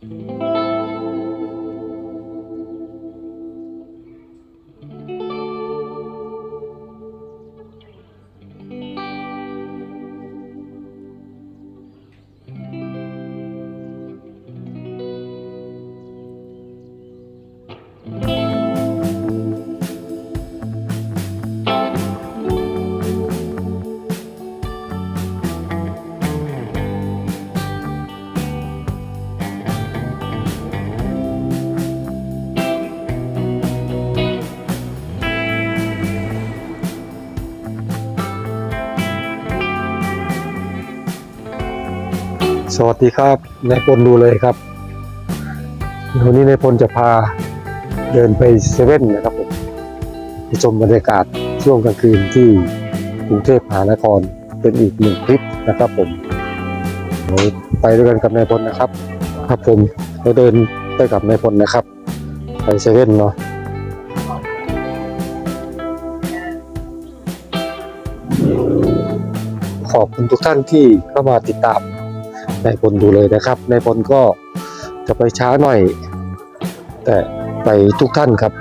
Mm-hmm. สวัสดีครับนายพลดูเลยครับวันนี้นายพลจะพาเดินไปเซเว่นนะครับผมไปชมบรรยากาศช่วงกลางคืนที่กรุงเทพมหานครเป็นอีกหนึ่งคลิปนะครับผมไปด้วยกันกับนายพลนะครับ ครับผมเราเดินไปกับนายพลนะครับ ไปเซเว่นเนาะขอบคุณทุกท่านที่เข้ามาติดตาม นายพลดูเลยนะครับนายพลก็จะไปช้าหน่อย แต่ไปทุกท่านครับ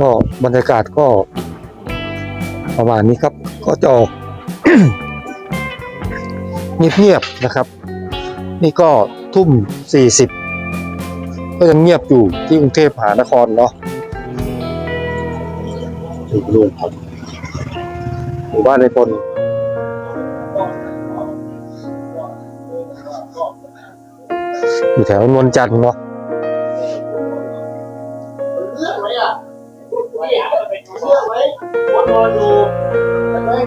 ก็บรรยากาศก็ ประมาณนี้ครับ ก็จะออกเงียบๆนะครับ นี่ก็ทุ่มสี่สิบก็ยังเงียบอยู่ที่กรุงเทพมหานครเนาะดูรวมครับ หมู่บ้านในพลอยู่แถวนวลจันทร์เนาะเลือกไหมอะเลือกไหมวนๆอยู่ก็เป็น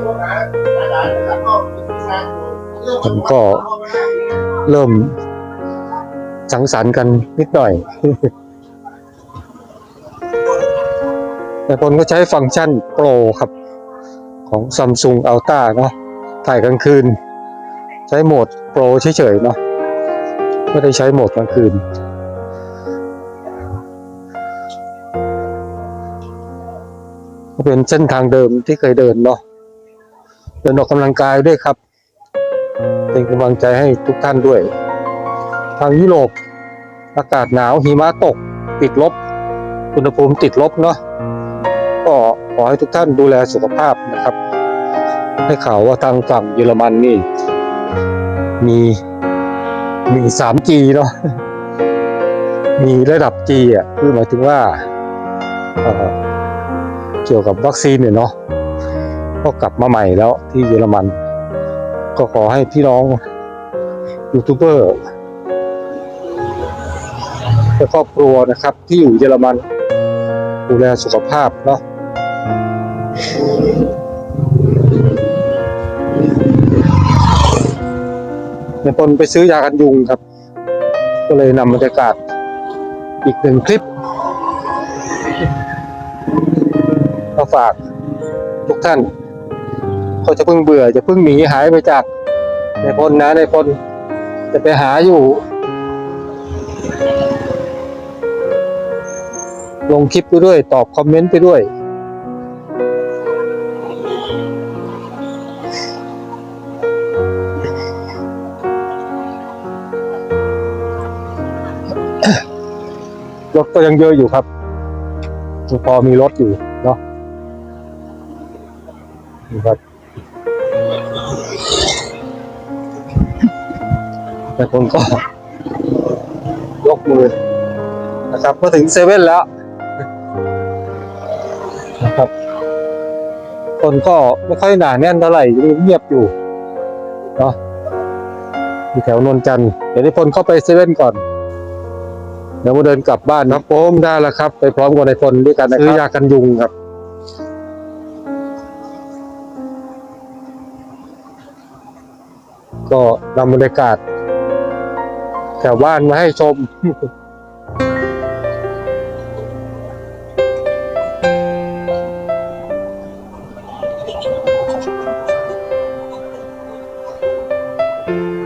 กผมก็เริ่มสังสรรค์กันนิดหน่อยในพลก็ใช้ฟังก์ชันโปรครับ ของ Samsung Ultra เนาะถ่ายกลางคืน ใช้โหมดโปรเฉยๆเนาะไม่ได้ใช้โหมดกลางคืน ก็เป็นเส้นทางเดิมที่เคยเดินเนาะเดินออกกำลังกายด้วยครับ เป็นกำลังใจให้ทุกท่านด้วย ทางยุโรปอากาศหนาวหิมะตกติดลบ อุณหภูมิติดลบเนาะก็ ขอให้ทุกท่านดูแลสุขภาพนะครับ ให้ข่าวว่าทางฝั่งเยอรมันนี่ มีมี 3G เนาะมีระดับ G อะคือหมายถึงว่าเอ่อเกี่ยวกับวัคซีนเนี่ยเนาะก็กลับมาใหม่แล้วที่เยอรมัน ก็ขอให้พี่น้องยูทูบเบอร์และครอบครัวนะครับที่อยู่เยอรมันดูแลสุขภาพเนาะ ในตนไปซื้อยากันยุงครับ ก็เลยนำบรรยากาศอีกหนึ่งคลิปมาฝากทุกท่านก็จะเพิ่งเบื่อจะเพิ่งหนีหายไปจากในพลนะในพลจะไปหาอยู่ ลงคลิปไปด้วย ตอบคอมเมนต์ไปด้วย รถก็ยังเยอะอยู่ครับยังพอมีรถอยู่เนาะนี่ครับแต่คนก็ยกมือนะครับมาถึงเซเว่นแล้วนะครับ คนก็ไม่ค่อยหนาแน่นเท่าไหร่เงียบอยู่เนาะอยู่แถวนนจันทร์เดี๋ยวนี้พลเข้าไปเซเว่นก่อน ดี๋ยวมาเดินกลับบ้านนะโป้มได้แล้วครับ ไปพร้อมกับนายพลด้วยกันนะครับซื้อยากันยุงครับก็นำบรรยากาศแถวบ้านมาให้ชม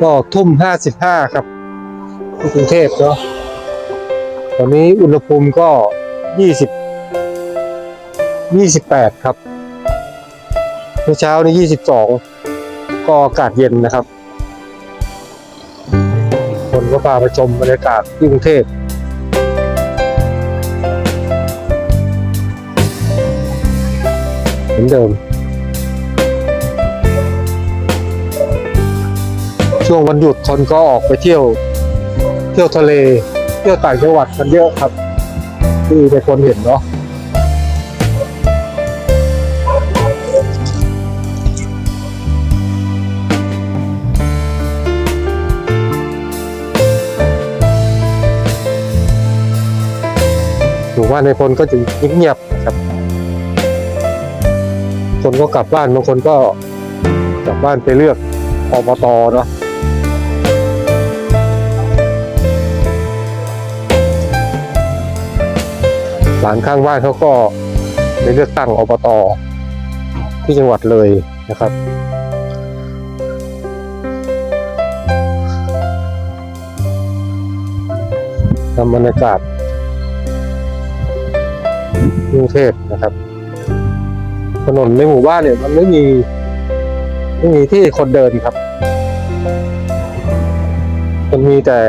ก็ทุ่มห้าสิบห้าครับที่กรุงเทพเนาะ ตอนนี้อุณหภูมิก็ยี่สิบยี่สิบแปดครับเมื่อเช้านี้ยี่สิบสองก็อากาศเย็นนะครับ คนก็พาไปชมบรรยากาศที่กรุงเทพเหมือนเดิม ช่วงวันหยุดคนก็ออกไปเที่ยว เที่ยวทะเล เที่ยวต่างจังหวัดกันเยอะครับ ที่ในคนเห็นเนาะหมู่บ้านในพลก็จะเงียบๆนะครับ คนก็กลับบ้านบางคนก็กลับบ้านไปเลือกอบตเนาะ หลานข้างบ้านเขาก็ไปเลือกตั้งอบตที่จังหวัดเลยนะครับทำบรรยากาศกรุงเทพนะครับ ถนนในหมู่บ้านเนี่ยมันไม่มีไม่มีที่คนเดินครับ มันมีแต่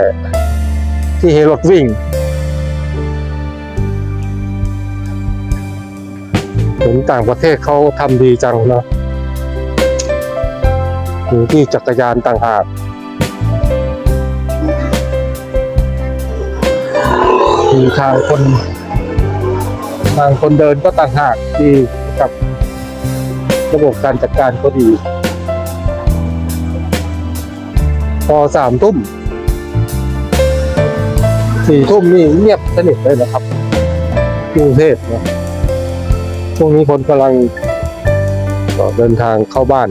ที่ให้รถวิ่ง เหมือนต่างประเทศเขาทำดีจังเนาะมีที่จักรยานต่างหากมีทางคน ทางคนเดินก็ต่างหากดีกับระบบการจัดการก็ดี พอสามทุ่มสี่ทุ่มนี่เงียบสนิทเลยนะครับกรุงเทพนะ ช่วงนี้คนกำลังเดินทางเข้าบ้าน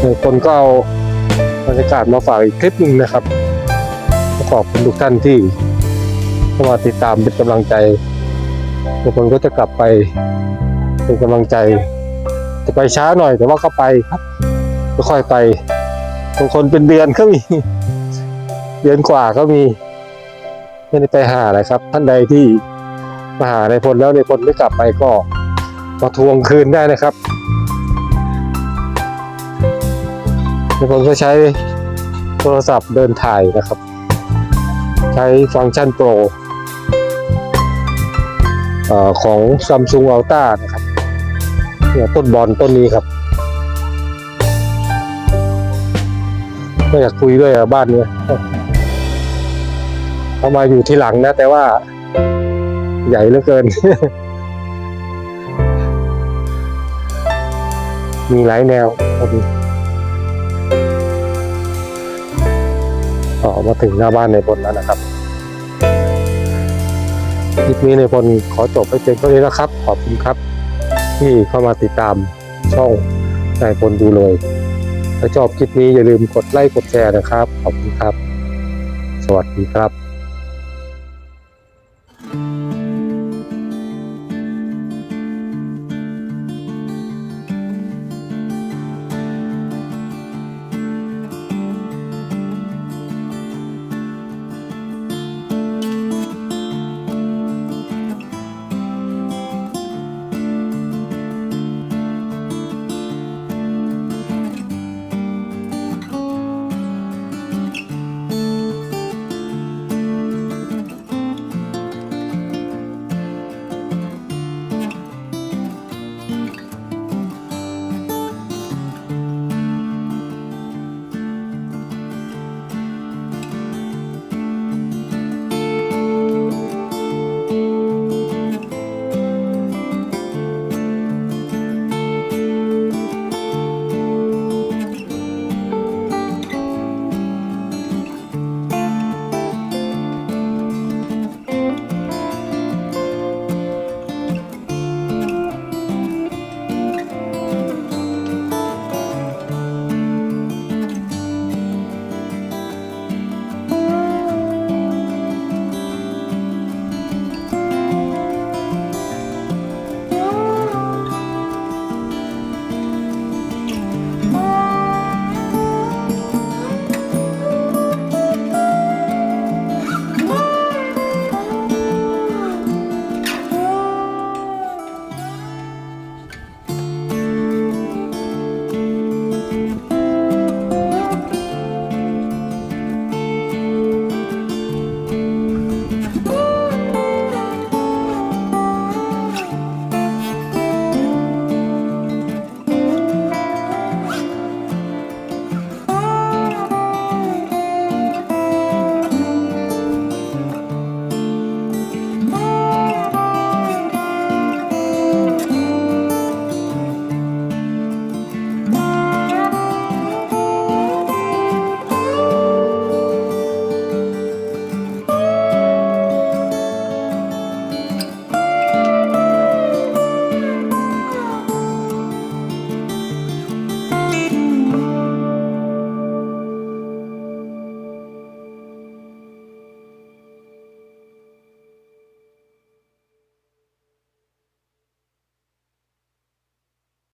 เดี๋ยวคนก็เอาบรรยากาศมาฝากอีกคลิปหนึ่งนะครับ ขอบคุณทุกท่านที่เข้ามาติดตามเป็นกำลังใจบางคนก็จะกลับไปเป็นกำลังใจ จะไปช้าหน่อยแต่ว่าก็ไปครับค่อยไปบางคนเป็นเดือนก็มี เดือนกว่าก็มี ไม่ได้ไปหาอะไรครับ ท่านใดที่มาหาในพลแล้วในพลไม่กลับไปก็มาทวงคืนได้นะครับในพลก็ใช้โทรศัพท์เดินถ่ายนะครับ ใช้ฟังก์ชันโปรออของ Samsung Ultra นะครับเนี่ยต้นบอลต้นนี้ครับก็อยากคุยด้วยอะบ้านเนี้ย เขามาอยู่ที่หลังนะ แต่ว่าใหญ่เหลือเกิน มีหลายแนวครับอ๋อมาถึงหน้าบ้านในพลแล้วนะครับคลิปนี้ในพลขอจบไปเพียงเท่านี้นะครับ ขอบคุณครับ ที่เข้ามาติดตามช่องนายพลดูเลยถ้าชอบคลิปนี้อย่าลืมกดไลค์กดแชร์นะครับ ขอบคุณครับ สวัสดีครับ